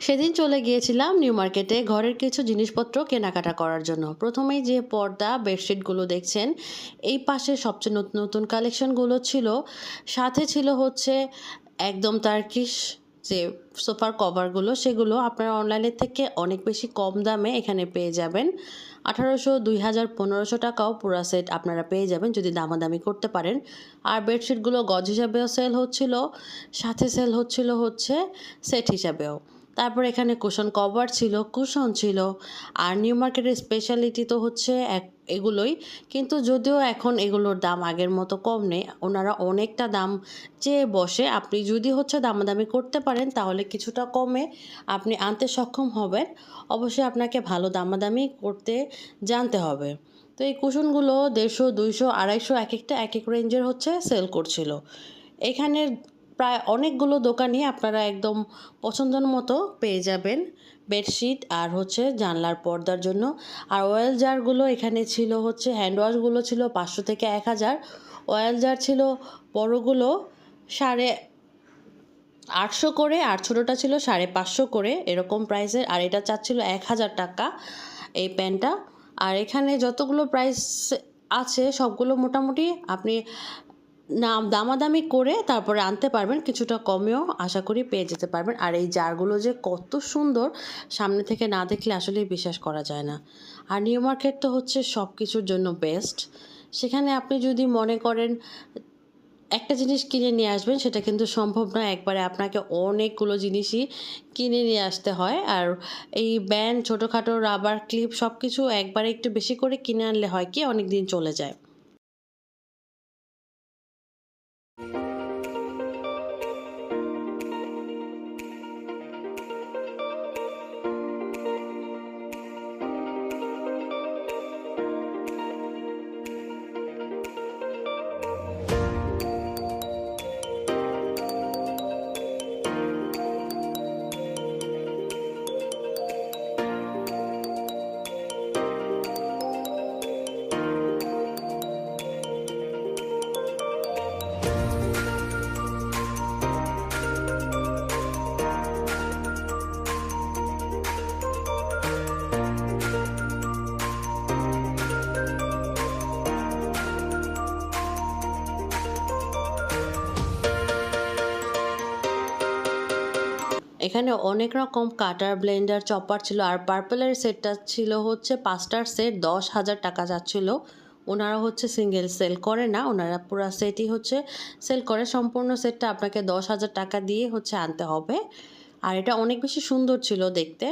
সেদিন চলে গিয়েছিলাম নিউ মার্কেটে ঘরের কিছু জিনিসপত্র কেনাকাটা করার জন্য। প্রথমেই যে পর্দা, বেডশিটগুলো দেখছেন, এই পাশে সবচেয়ে নতুন নতুন কালেকশনগুলো ছিল। সাথে ছিল হচ্ছে একদম তার্কিশ যে সোফার কভারগুলো, সেগুলো আপনারা অনলাইনের থেকে অনেক বেশি কম দামে এখানে পেয়ে যাবেন। আঠারোশো, দুই হাজার, পনেরোশো টাকাও পুরো সেট আপনারা পেয়ে যাবেন যদি দামাদামি করতে পারেন। আর বেডশিটগুলো গজ হিসাবেও সেল হচ্ছিল, সাথে সেল হচ্ছিল হচ্ছে সেট হিসাবেও। তারপর এখানে কুশন কভার ছিল, কুশন ছিল। আর নিউ মার্কেটের স্পেশালিটি তো হচ্ছে এক, এগুলোই। কিন্তু যদিও এখন এগুলোর দাম আগের মতো কম নেই, ওনারা অনেকটা দাম চেয়ে বসে। আপনি যদি হচ্ছে দামাদামি করতে পারেন, তাহলে কিছুটা কমে আপনি আনতে সক্ষম হবেন। অবশ্যই আপনাকে ভালো দামাদামি করতে জানতে হবে। তো এই কুশনগুলো দেড়শো, দুইশো, আড়াইশো এক একটা এক এক রেঞ্জের হচ্ছে সেল করছিল। এখানে প্রায় অনেকগুলো দোকানই আপনারা একদম পছন্দের মতো পেয়ে যাবেন। বেডশিট আর হচ্ছে জানলার পর্দার জন্য। আর অয়েল জারগুলো এখানে ছিল হচ্ছে হ্যান্ড ওয়াশগুলো ছিল পাঁচশো থেকে এক হাজার। অয়েল জার ছিল বড়গুলো সাড়ে আটশো করে আর ছোটোটা ছিল সাড়ে পাঁচশো করে এরকম প্রাইসের আর এটা চাচ্ছিল এক হাজার টাকা এই প্যান্টটা। আর এখানে যতগুলো প্রাইস আছে সবগুলো মোটামুটি আপনি নাম দামাদামি করে তারপরে আনতে পারবেন, কিছুটা কমেও আশা করি পেয়ে যেতে পারবেন। আর এই জারগুলো যে কত সুন্দর, সামনে থেকে না দেখলে আসলেই বিশ্বাস করা যায় না। আর নিউ মার্কেট তো হচ্ছে সব কিছুর জন্য বেস্ট। সেখানে আপনি যদি মনে করেন, একটা জিনিস কিনে নিয়ে আসবেন, সেটা কিন্তু সম্ভব নয়। একবারে আপনাকে অনেকগুলো জিনিসই কিনে নিয়ে আসতে হয়। আর এই ব্যান্ড, ছোটোখাটো রাবার, ক্লিপ সব কিছু একবারে একটু বেশি করে কিনে আনলে হয় কি অনেক দিন চলে যায়। এখানে অনেক রকম কাটার ব্লেন্ডার চপার ছিল আর পার্পলের সেটটা ছিল হচ্ছে পাঁচটার সেট দশ হাজার টাকা যাচ্ছিল। ওনারা হচ্ছে সিঙ্গেল সেল করে না, ওনারা পুরো সেটই হচ্ছে সেল করে। সম্পূর্ণ সেটটা আপনাকে দশ হাজার টাকা দিয়ে হচ্ছে আনতে হবে। আর এটা অনেক বেশি সুন্দর ছিল দেখতে।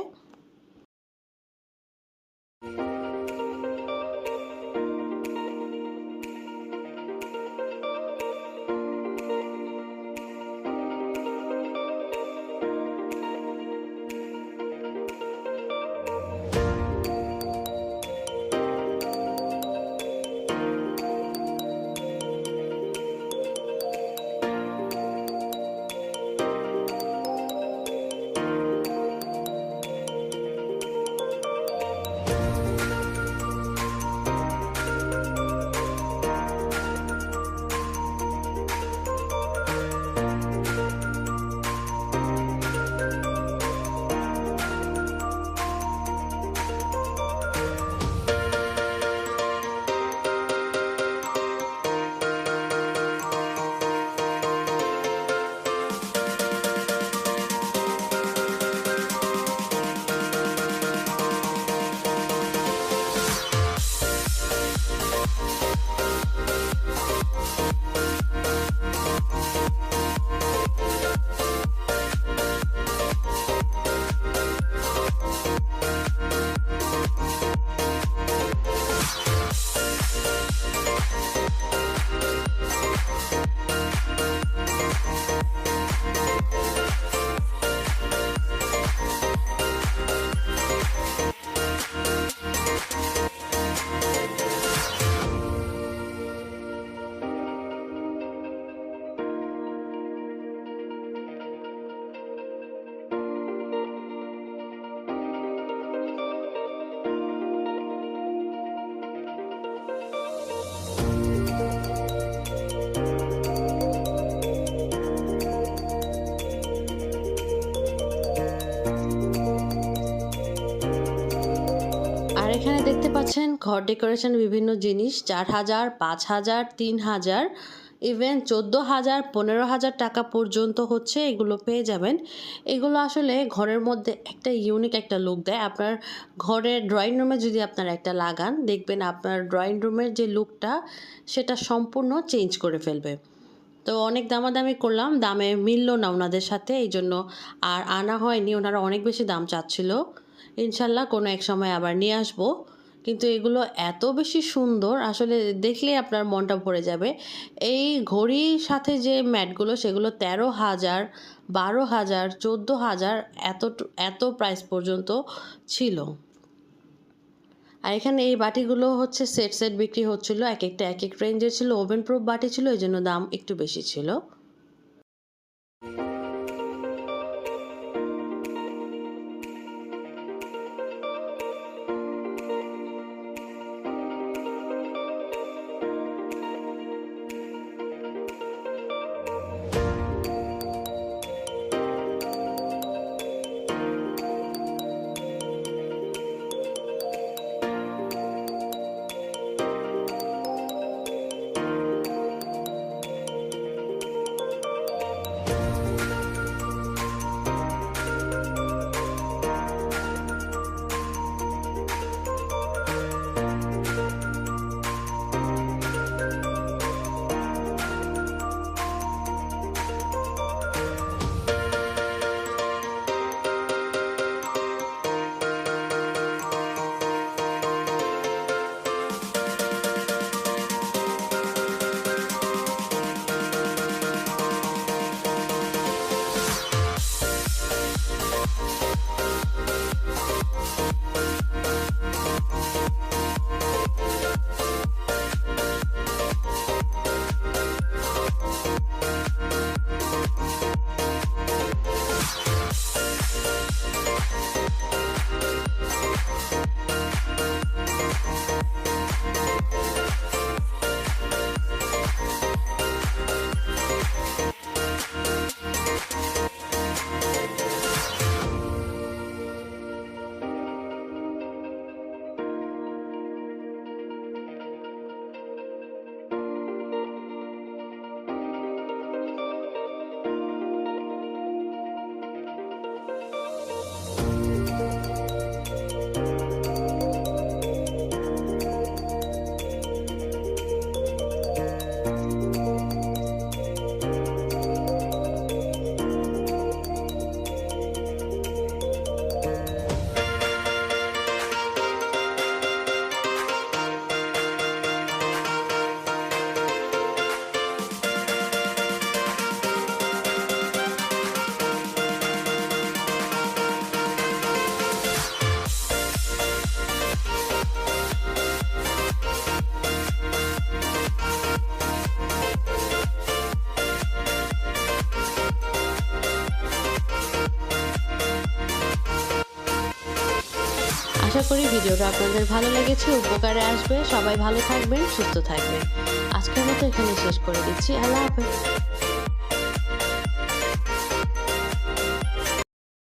এখানে দেখতে পাচ্ছেন ঘর ডেকোরেশন বিভিন্ন জিনিস, চার হাজার, পাঁচ হাজার, তিন হাজার, ইভেন চোদ্দ হাজার, পনেরো হাজার টাকা পর্যন্ত হচ্ছে এগুলো পেয়ে যাবেন। এগুলো আসলে ঘরের মধ্যে একটা ইউনিক একটা লুক দেয়। আপনার ঘরের ড্রয়িং রুমে যদি আপনারা একটা লাগান, দেখবেন আপনার ড্রয়িং রুমের যে লুকটা সেটা সম্পূর্ণ চেঞ্জ করে ফেলবে। তো অনেক দামাদামি করলাম, দামে মিলল না ওনাদের সাথে এই জন্য আর আনা হয়নি। ওনারা অনেক বেশি দাম চাচ্ছিল। ইনশাল্লাহ কোনো এক সময় আবার নিয়ে আসব। কিন্তু এগুলো এত বেশি সুন্দর, আসলে দেখলে আপনার মনটা ভরে যাবে। এই ঘড়ির সাথে যে ম্যাটগুলো, সেগুলো তেরো হাজার, বারো হাজার, চোদ্দ হাজার এত এত প্রাইস পর্যন্ত ছিল। আর এখানে এই বাটিগুলো হচ্ছে সেট সেট বিক্রি হচ্ছিল এক একটা এক এক রেঞ্জের ছিল ওভেন প্রুফ বাটি ছিল এই জন্য দাম একটু বেশি ছিল। আশা করি ভিডিওটা আপনাদের ভালো লেগেছে, উপকারে আসবে। সবাই ভালো থাকবেন, সুস্থ থাকবেন। আজকের মতো এখানে শেষ করে দিচ্ছি। আল্লাহ হাফেজ।